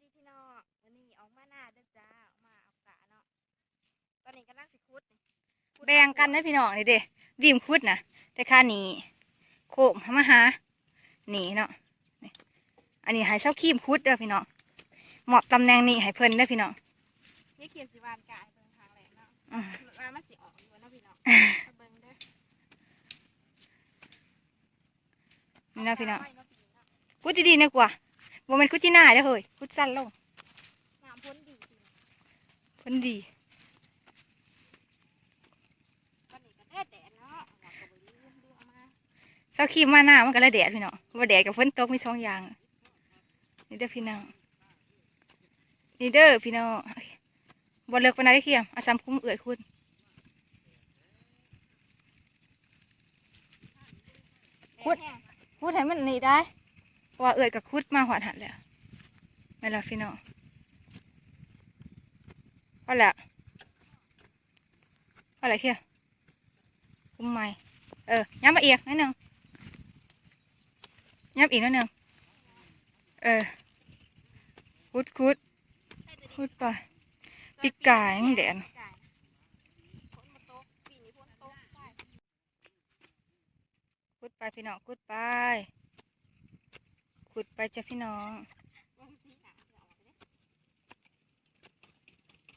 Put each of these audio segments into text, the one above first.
ดีพี่น้องวันนี้ออกมาหน้าเด้อจ้าออกมาเอากะเนาะตอนนี้กำลังสิคุดนี่คุดแบ่งกันนะพี่น้องนี่เด้ดีมคุดนะแต่ค่านี้โคมหามาหาหนีเนาะนี่อันนี้ให้เช้าคีมคุดเด้อพี่น้องเหมาะตำแหน่งนี้ให้เพิ่นเด้อพี่น้องนี่เขียนสิวานกายเบิ่งทางแหลมเนาะอืมว่ามันสิออกอยู่เนาะพี่น้องเอาเบิ่งเด้อนี่นะพี่น้องไว้เาะพี่น้องคุดดีๆนะกว่า บ่แม่นคุดที่หน้าเด้อเฮ้ยคุดสั้นลงน้ำพ้นดีพี่น้องเพิ่นดีตอนนี้ก็แดดแดดเนาะเอาก็บ่ลืมดูเอามาเช้าคีมมาหน้ามันก็เลยแดดพี่น้องว่าแดดกับฝนตกมีสองอย่างนี่เด้อพี่น้องนี่เด้อพี่น้องบ่เลิกปานใดเด้อเคียมอาซ้ำคุ้มเอื่อยคุณคุดแห้งพูดให้มันนี่ได้เพราะ ว่าเอ่ยกับคุดมาหวานหันแล้วไม่นละพี่น้องพอแล้วพอแล้วเคียคุ้มไหมเออย้ำมาอีกนิดนึงย้ำอีกนิดนึงเออคุดคุดคุดไปปีกไก่ยังแดนปีกไก่ฝนคุดไปพี่น้องคุดไป คุดไปจ้ะพี่น้อง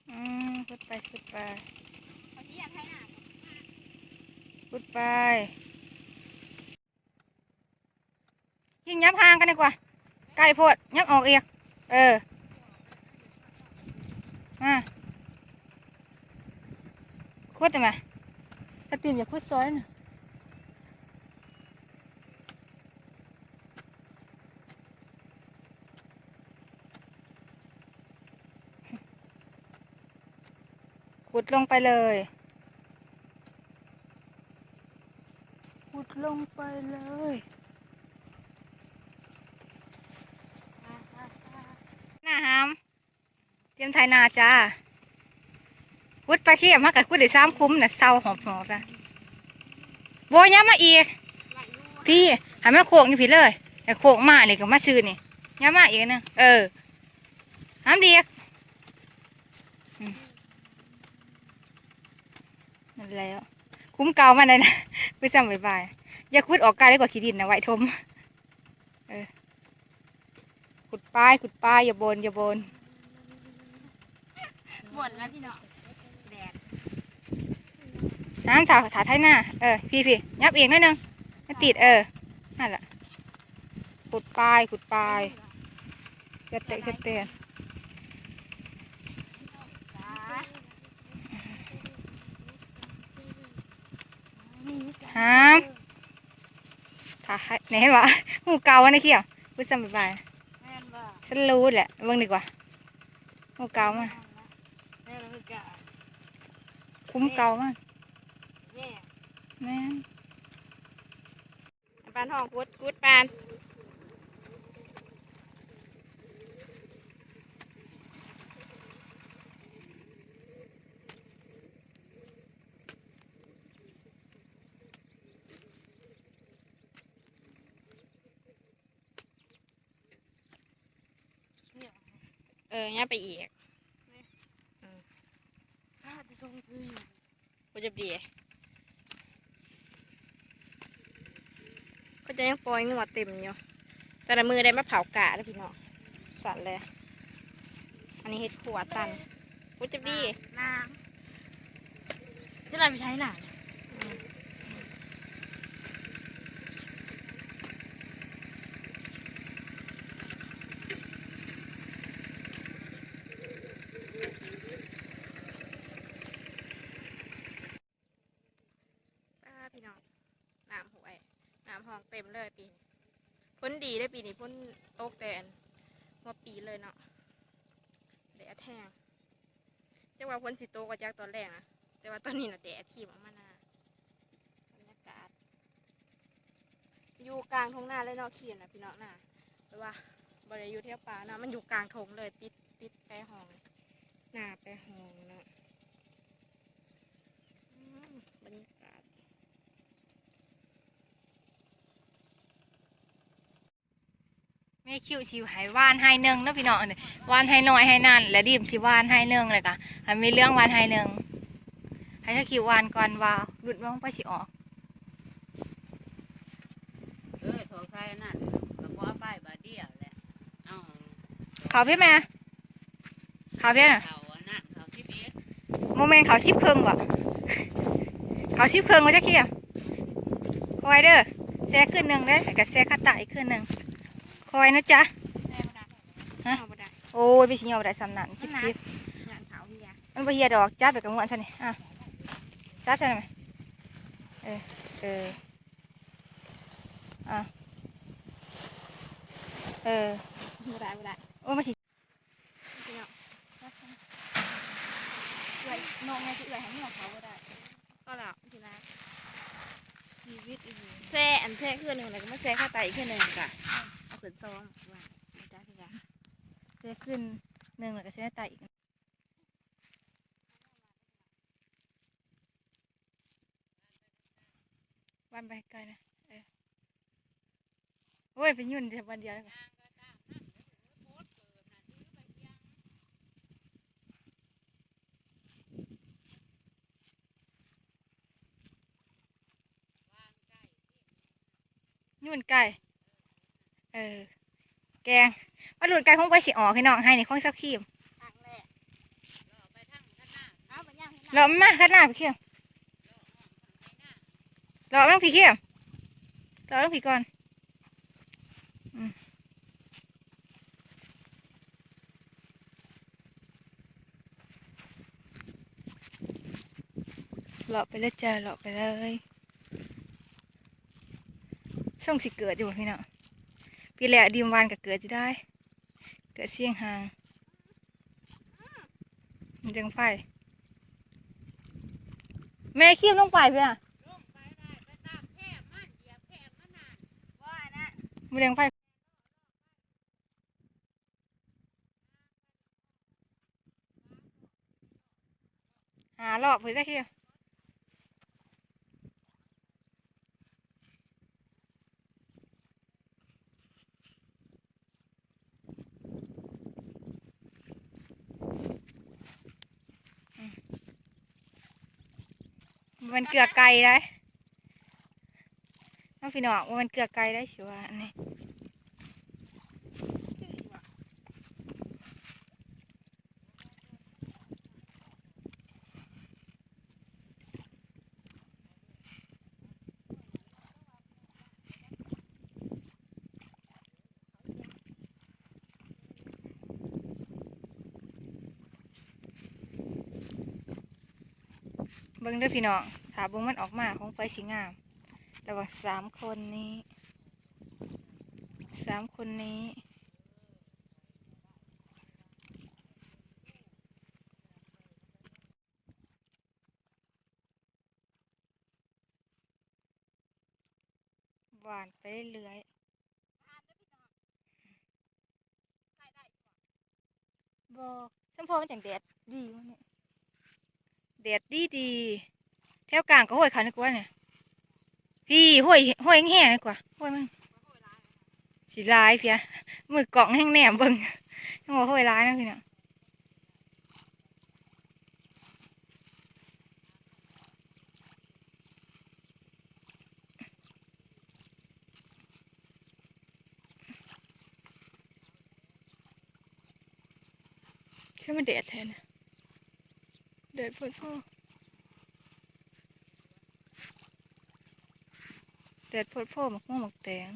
อืมขุดไปคุดไปเอาที่อยากให้หน้าพูดไปยิงยับห่างกันดีกว่าใกล้โพดยับออกเอียกเออมาคุดได้ไมถ้าตีมอย่าคุดซอยนะ ขุดลงไปเลยขุดลงไปเลยหน้าหามเตรียมไทยนาจ้าขุดไปเขี้ยมากกับขุดได้สามคุ้มน่ะเศร้าหอบหอบนะโบยามาอีกไหลอยู่พี่ให้มันโขกอยู่พี่เลยแต่โขกมาเลยก็มาซื้อนี่ยามาอีกนะเออห้ามเดียกอืมนั่น แล้ว คุ้มเก่ามันเลยนะไปจำบ่ายๆอย่าขุดออกไกลได้กว่าขี้ดินนะไว้ทมเออขุดป้ายขุดป้ายอย่าบนอย่าบนบ่นแล้วพี่น้องแดดน้ำถาถาไทยหน้า เออ พี่พี่ยับเองหนิดนึงไม่ติดเออนั่นแหละขุดป้ายขุดป้ายกระเตะกระเตะ จ้า หามถาให้ไหนเห็นวะหูเก่าวันนี้เขี้ยวพูดจำบ่ายแม่นบ่ๆฉันรู้แหละเบิ่งดีกว่าหูเก่ามาแม่นคือกะคุ้มเก่ามากแม่แม่นปานห้องกุดกุดปาน ออเนี่ยไปอีกถ้าจะทรงคืออยู่กูจะดีก็จะยังปล่อยงัวเต็มอยู่แต่ละมือได้มาเผากะแล้วพี่น้องสั่นเลย อันนี้เห็ดขวตันกูจะดีนางจะอะไรไปใช้หนาเนี่ย ป้าพี่น้อง น้ำหวย น้ำห้องเต็มเลยปีนี้ พ้นดีได้ปีนี้พ้นโตกแตนมาปีเลยเนาะแดดแห้งจังว่าพ้นสิโตกว่าจากตอนแรกนะแต่ว่าตอนนี้นะแดดขีมออกมาหนาบรรยากาศ อยู่กลางทงหน้าเลยเนาะเขียนนะพี่น้องน่ะแต่ว่าบริยูเที่ยวป่านะมันอยู่กลางทงเลยติดติดแปรห้องหน้าแปรห้องเนาะบรรยากาศ แม่แม่คิวชิวใหายวานให้หนึ่งเนาะพี่น้องเนี่ยวานให้น้อยให้นั่น แล้วดิมสิวานให้หนึ่งเลยกะให้มีเรื่องวานให้หนึ่งให้ถ้าคิววานก่อนวาวหลุดว่างไปสิออกเออโถใส่นั่นแล้วก็ไปบาดเดียวแหละเอาเขาพี่แม่เขาพี่น่ะเขาอันนั่นเขาที่เบสโมเมนต์เขาชิบเพิงบ่เขาชิบเพิงว่าจะเคียคอยเด้อแซกขึ้นหนึ่งเด้อกับแซกข้าตาอีกขึ้นหนึ่ง คอยนะจ๊ะแซ่บ่ได้ฮะเอาบ่ได้โอ้ยไปชิเงียวได้สำนันจิบจิบงานเผาเฮียมันไปเฮียดอกจับไปกับงวนซะนี่อะจับซะหน่อยไหมเออเอออะเออบ่ได้บ่ได้โอ้มาสิพี่น้องเอื่อยน้องไงที่เอื่อยให้น้องเขาบ่ได้ก็แล้วทีละชีวิตอีกอย่างแซ่อันแซ่ขึ้นหนึ่งแล้วก็มาแซ่ข้าไตอีกขึ้นหนึ่งกะ เอาขึ้นซองว่าไม่ได้พี่กะแซกขึ้นหนึ่งแล้วก็แซกตาอีกวันไปไกลนะเออโอ้ยเป็นยุ่นเดียววันเดียวแล้วกันนุ่นไก่ เออ แกงว่าหลุดไก่คงไปสิออกให้น้องให้ในข้องซักขีมทางแรกเอาไปย่างให้เรามาข้างหน้าพี่เขียวเราต้องพี่เขียวเราต้องพี่ก่อนอืมเลาะไปเลยจ้าเลาะไปเลยส่งสิเกิดอยู่พี่เนาะ พี่แหละดีมวานก็เกิดจะได้ เกิดเสียงหางมันจังไฟแม่คีบลงไปเพื่อมาเลี้ยงไฟหาหลอกเพื่อได้คี มันเกลือไก่ได้น้องพี่น้องว่ามันเกลือไก่ได้สิว่าอัน เบิ่งด้วยพี่น้องถาเบิ่งมันออกมาของไฟสีงามระหว่างสามคนนี้สามคนนี้หวานไปเรื่อยบอกสัมพอมันจังแดดดีวะเนี่ย แดดดีดีแถวกลางก็ห้วยเขานี่กว่าเนี่ยพี่ห้วยห้วยแห้งๆดีกว่าห้วยมันสีลายเพียมือกล่องแห้งแหนมเบิ่งยังบอกห้วยร้ายนะพี่เนาะคือมันเด็ดแทนนะ เด็ดพ่อพ่อแดดพดโพดหมกม่วงหมกแตง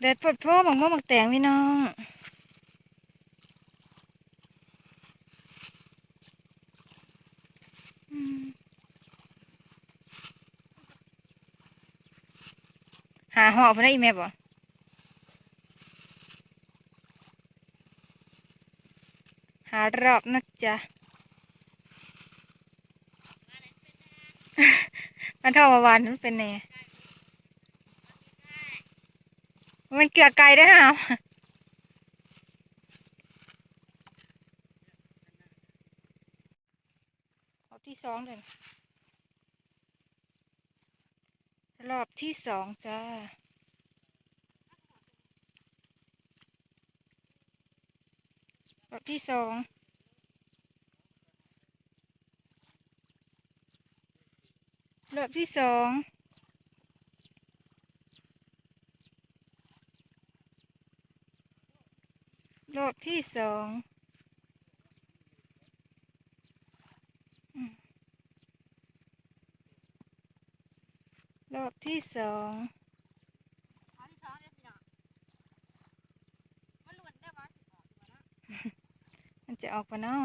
แดดพดโพดหมกม่วงหมกแตงพี่น้องอืมหาหอบไปได้อีแม่บ่หารอบนะจ๊ะมันเท่ามาวานมันเป็นแน่มันเกลือไก่ได้ฮะเอาที่สองเลยรอบที่สองจ้ารอบที่สอง รอบที่สองรอบที่สองอืมรอบที่สองเอาที่ช้อนเลยพี่น้องมันล้วนได้ปะสิออกอยู่วะเนาะมันจะออกปะเนาะ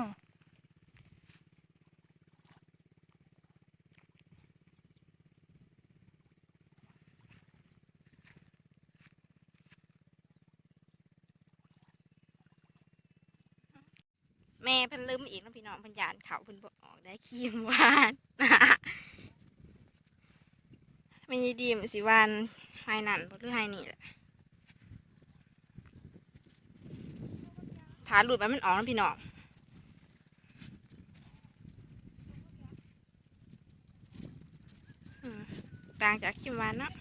แม่เพิ่นลืมอีก น้องพิ่นยานเขาเพิ่นบอกออกได้ขีมวานไม่ยดีมสิวานไฮนั่นบหรือไฮนี่แหละถาหลุดไปมันออกนะพี่น้องต่างจากขี้มวานเนาะ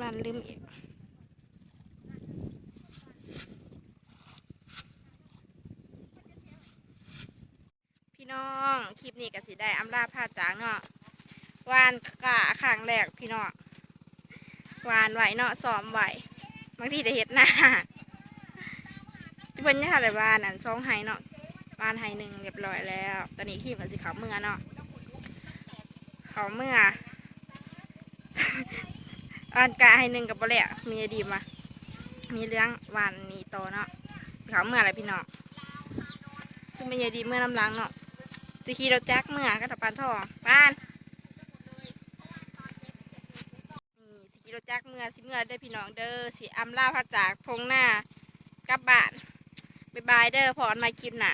มันลืมอีกพี่น้องคลิปนี้ก็สิได้อำลาพาจากเนาะวานกะครั้งแรกพี่น้องวานไหวเนาะซ้อมไหวบางทีได้เห็ดหน้าจะเป็นยังไงวานอันช่องไห้เนาะวานไห้หนึ่งเรียบร้อยแล้ว ตอนนี้คลิปมันสิเขาเมื่อเนาะเขาเมื่อ อ่านกะให้หนึ่งกับบ่แหละมีดีมา มีเรื่องวานมีโตเนาะเขาเมื่ออะไรพี่น้องซึ่งเป็นยาดีเมื่อน้ำล้างเนาะสิขี่รถแจ็คเมื่อก็ตะปานท่องปานนี่สขี่รถแจ็คเมื่อสิเมื่อได้พี่น้องเด้อสิอำลาพระจากทงหน้ากับบ้านบายบายเด้อพรมาคลิปหนา